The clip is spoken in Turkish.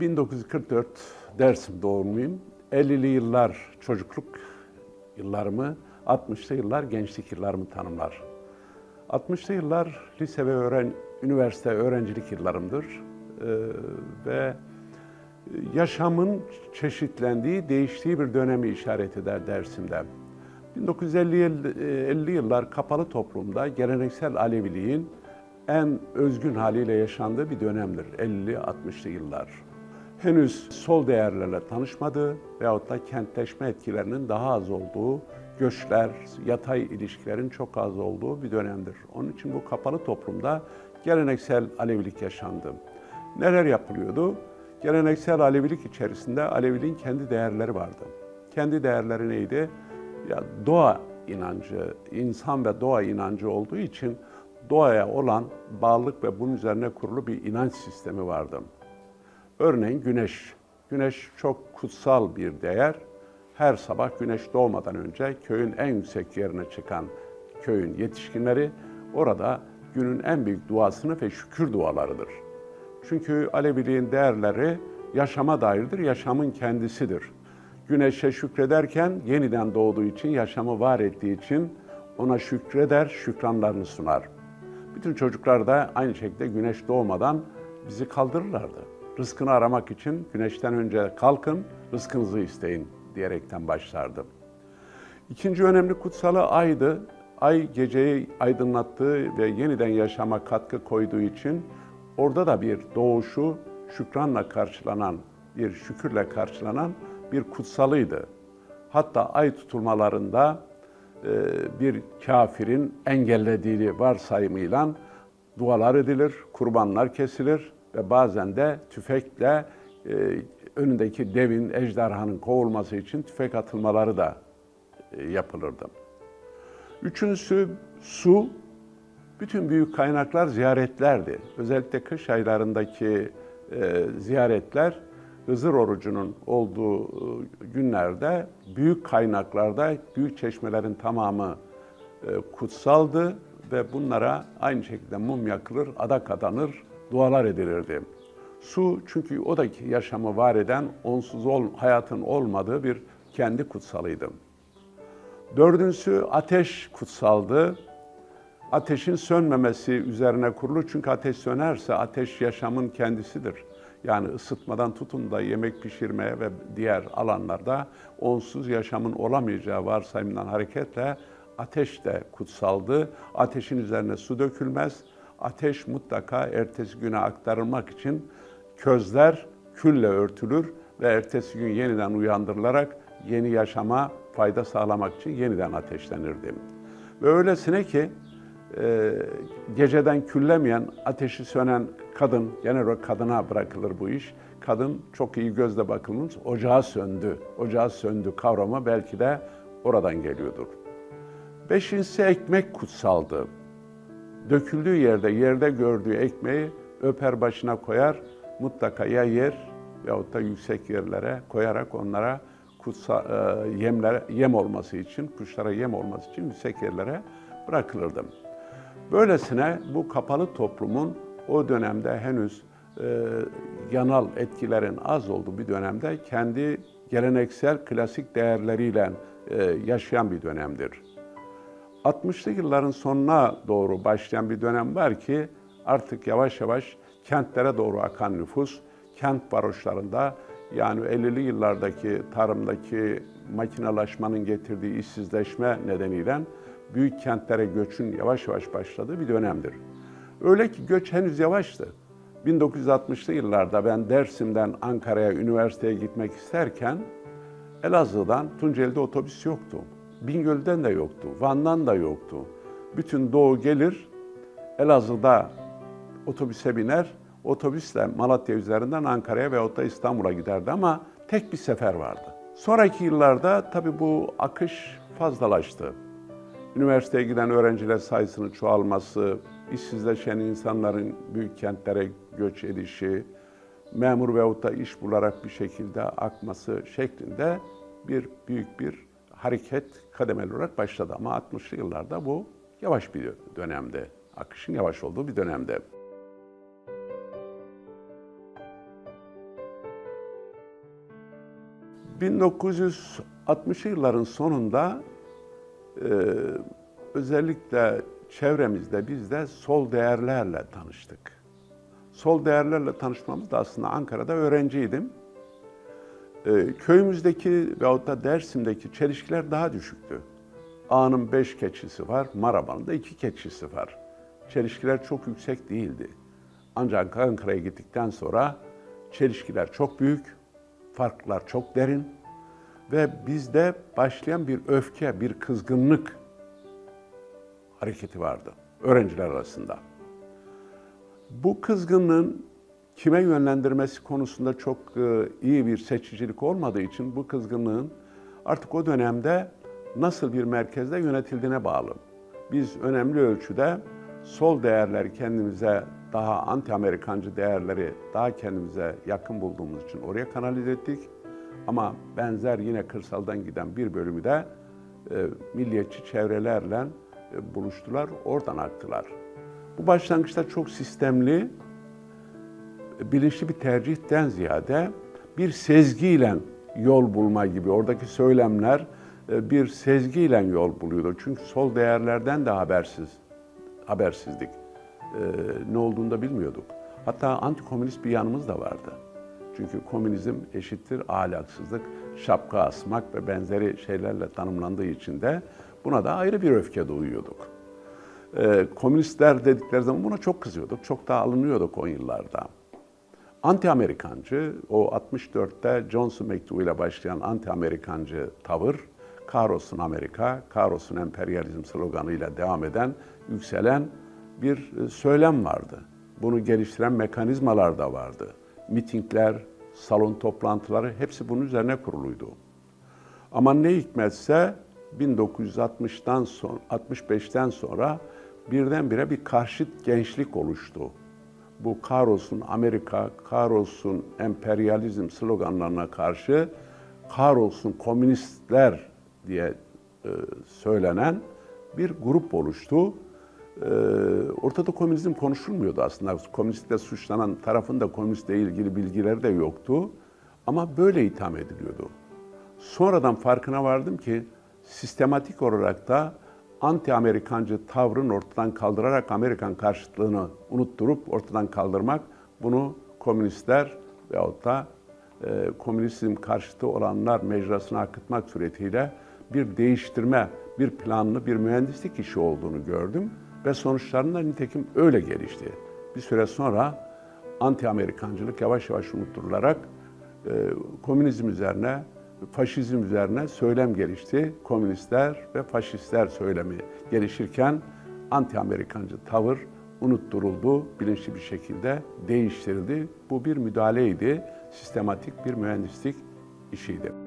1944 Dersim doğumluyum. 50'li yıllar çocukluk yıllarımı, 60'lı yıllar gençlik yıllarımı tanımlar. 60'lı yıllar lise ve öğren, üniversite öğrencilik yıllarımdır. Ee, ve yaşamın çeşitlendiği, değiştiği bir dönemi işaret eder Dersim'de. 1950 50 e, yıllar kapalı toplumda geleneksel Aleviliğin en özgün haliyle yaşandığı bir dönemdir. 50-60'lı yıllar. Henüz sol değerlerle tanışmadığı veyahut da kentleşme etkilerinin daha az olduğu, göçler, yatay ilişkilerin çok az olduğu bir dönemdir. Onun için bu kapalı toplumda geleneksel Alevilik yaşandı. Neler yapılıyordu? Geleneksel Alevilik içerisinde Aleviliğin kendi değerleri vardı. Kendi değerleri neydi? Ya doğa inancı, insan ve doğa inancı olduğu için doğaya olan bağlılık ve bunun üzerine kurulu bir inanç sistemi vardı. Örneğin güneş. Güneş çok kutsal bir değer. Her sabah güneş doğmadan önce köyün en yüksek yerine çıkan köyün yetişkinleri orada günün en büyük duasını ve şükür dualarıdır. Çünkü Aleviliğin değerleri yaşama dairdir, yaşamın kendisidir. Güneşe şükrederken yeniden doğduğu için, yaşamı var ettiği için ona şükreder, şükranlarını sunar. Bütün çocuklar da aynı şekilde güneş doğmadan bizi kaldırırlardı. Rızkını aramak için güneşten önce kalkın, rızkınızı isteyin diyerekten başlardı. İkinci önemli kutsalı aydı. Ay geceyi aydınlattığı ve yeniden yaşama katkı koyduğu için orada da bir doğuşu şükranla karşılanan, bir şükürle karşılanan bir kutsalıydı. Hatta ay tutulmalarında bir kafirin engellediği varsayımıyla dualar edilir, kurbanlar kesilir ve bazen de tüfekle e, önündeki devin, ejderhanın kovulması için tüfek atılmaları da e, yapılırdı. Üçüncüsü su. Bütün büyük kaynaklar ziyaretlerdi. Özellikle kış aylarındaki e, ziyaretler Hızır orucunun olduğu e, günlerde büyük kaynaklarda büyük çeşmelerin tamamı e, kutsaldı ve bunlara aynı şekilde mum yakılır, adak adanır, dualar edilirdi. Su çünkü o da yaşamı var eden, onsuz ol, hayatın olmadığı bir kendi kutsalıydı. Dördüncüsü ateş kutsaldı. Ateşin sönmemesi üzerine kurulu çünkü ateş sönerse ateş yaşamın kendisidir. Yani ısıtmadan tutun da yemek pişirmeye ve diğer alanlarda onsuz yaşamın olamayacağı varsayımdan hareketle ateş de kutsaldı. Ateşin üzerine su dökülmez. Ateş mutlaka ertesi güne aktarılmak için közler külle örtülür ve ertesi gün yeniden uyandırılarak yeni yaşama fayda sağlamak için yeniden ateşlenirdi. Ve öylesine ki e, geceden küllemeyen, ateşi sönen kadın, genel olarak kadına bırakılır bu iş. Kadın çok iyi gözle bakılmış, ocağı söndü, ocağı söndü kavramı belki de oradan geliyordur. Beşincisi ekmek kutsaldı. Döküldüğü yerde, yerde gördüğü ekmeği öper başına koyar, mutlaka ya yer yahut da yüksek yerlere koyarak onlara kutsa, e, yemlere, yem olması için, kuşlara yem olması için yüksek yerlere bırakılırdı. Böylesine bu kapalı toplumun o dönemde henüz e, yanal etkilerin az olduğu bir dönemde kendi geleneksel klasik değerleriyle e, yaşayan bir dönemdir. 60'lı yılların sonuna doğru başlayan bir dönem var ki artık yavaş yavaş kentlere doğru akan nüfus, kent varoşlarında yani 50'li yıllardaki tarımdaki makinalaşmanın getirdiği işsizleşme nedeniyle büyük kentlere göçün yavaş yavaş başladığı bir dönemdir. Öyle ki göç henüz yavaştı. 1960'lı yıllarda ben Dersim'den Ankara'ya üniversiteye gitmek isterken Elazığ'dan Tunceli'de otobüs yoktu. Bingöl'den de yoktu, Van'dan da yoktu. Bütün doğu gelir, Elazığ'da otobüse biner, otobüsle Malatya üzerinden Ankara'ya veyahut da İstanbul'a giderdi ama tek bir sefer vardı. Sonraki yıllarda tabii bu akış fazlalaştı. Üniversiteye giden öğrenciler sayısının çoğalması, işsizleşen insanların büyük kentlere göç edişi, memur veyahut da iş bularak bir şekilde akması şeklinde bir büyük bir hareket kademeli olarak başladı. Ama 60'lı yıllarda bu yavaş bir dönemde, akışın yavaş olduğu bir dönemde. 1960'lı yılların sonunda özellikle çevremizde biz de sol değerlerle tanıştık. Sol değerlerle tanışmamız da aslında Ankara'da öğrenciydim. E, köyümüzdeki veyahut da Dersim'deki çelişkiler daha düşüktü. Ağa'nın beş keçisi var, Maraban'ın da iki keçisi var. Çelişkiler çok yüksek değildi. Ancak Ankara'ya gittikten sonra çelişkiler çok büyük, farklar çok derin ve bizde başlayan bir öfke, bir kızgınlık hareketi vardı öğrenciler arasında. Bu kızgınlığın kime yönlendirmesi konusunda çok e, iyi bir seçicilik olmadığı için bu kızgınlığın artık o dönemde nasıl bir merkezde yönetildiğine bağlı. Biz önemli ölçüde sol değerleri kendimize daha anti-Amerikancı değerleri daha kendimize yakın bulduğumuz için oraya kanalize ettik. Ama benzer yine kırsaldan giden bir bölümü de e, milliyetçi çevrelerle e, buluştular, oradan aktılar. Bu başlangıçta çok sistemli, e, bilinçli bir tercihten ziyade bir sezgiyle yol bulma gibi. Oradaki söylemler e, bir sezgiyle yol buluyordu. Çünkü sol değerlerden de habersiz, habersizdik. E, ne olduğunu da bilmiyorduk. Hatta antikomünist bir yanımız da vardı. Çünkü komünizm eşittir ahlaksızlık, şapka asmak ve benzeri şeylerle tanımlandığı için de buna da ayrı bir öfke duyuyorduk. Ee, komünistler dedikleri zaman buna çok kızıyorduk, çok da alınıyorduk o yıllarda. Anti-Amerikancı, o 64'te Johnson mektubu ile başlayan anti-Amerikancı tavır, kahrolsun Amerika, kahrolsun emperyalizm sloganıyla devam eden, yükselen bir e, söylem vardı. Bunu geliştiren mekanizmalar da vardı. Mitingler, salon toplantıları hepsi bunun üzerine kuruluydu. Ama ne hikmetse 1960'tan sonra 65'ten sonra birdenbire bir karşıt gençlik oluştu. Bu kahrolsun Amerika, kahrolsun emperyalizm sloganlarına karşı kahrolsun komünistler diye e, söylenen bir grup oluştu. E, ortada komünizm konuşulmuyordu aslında. Komünistlikle suçlanan tarafın da komünistle ilgili bilgileri de yoktu. Ama böyle itham ediliyordu. Sonradan farkına vardım ki sistematik olarak da anti-Amerikancı tavrın ortadan kaldırarak Amerikan karşıtlığını unutturup ortadan kaldırmak bunu komünistler veyahut da e, komünizm karşıtı olanlar mecrasına akıtmak suretiyle bir değiştirme, bir planlı, bir mühendislik işi olduğunu gördüm ve sonuçlarında nitekim öyle gelişti. Bir süre sonra anti-Amerikancılık yavaş yavaş unutturularak e, komünizm üzerine faşizm üzerine söylem gelişti. Komünistler ve faşistler söylemi gelişirken anti-Amerikancı tavır unutturuldu, bilinçli bir şekilde değiştirildi. Bu bir müdahaleydi, sistematik bir mühendislik işiydi.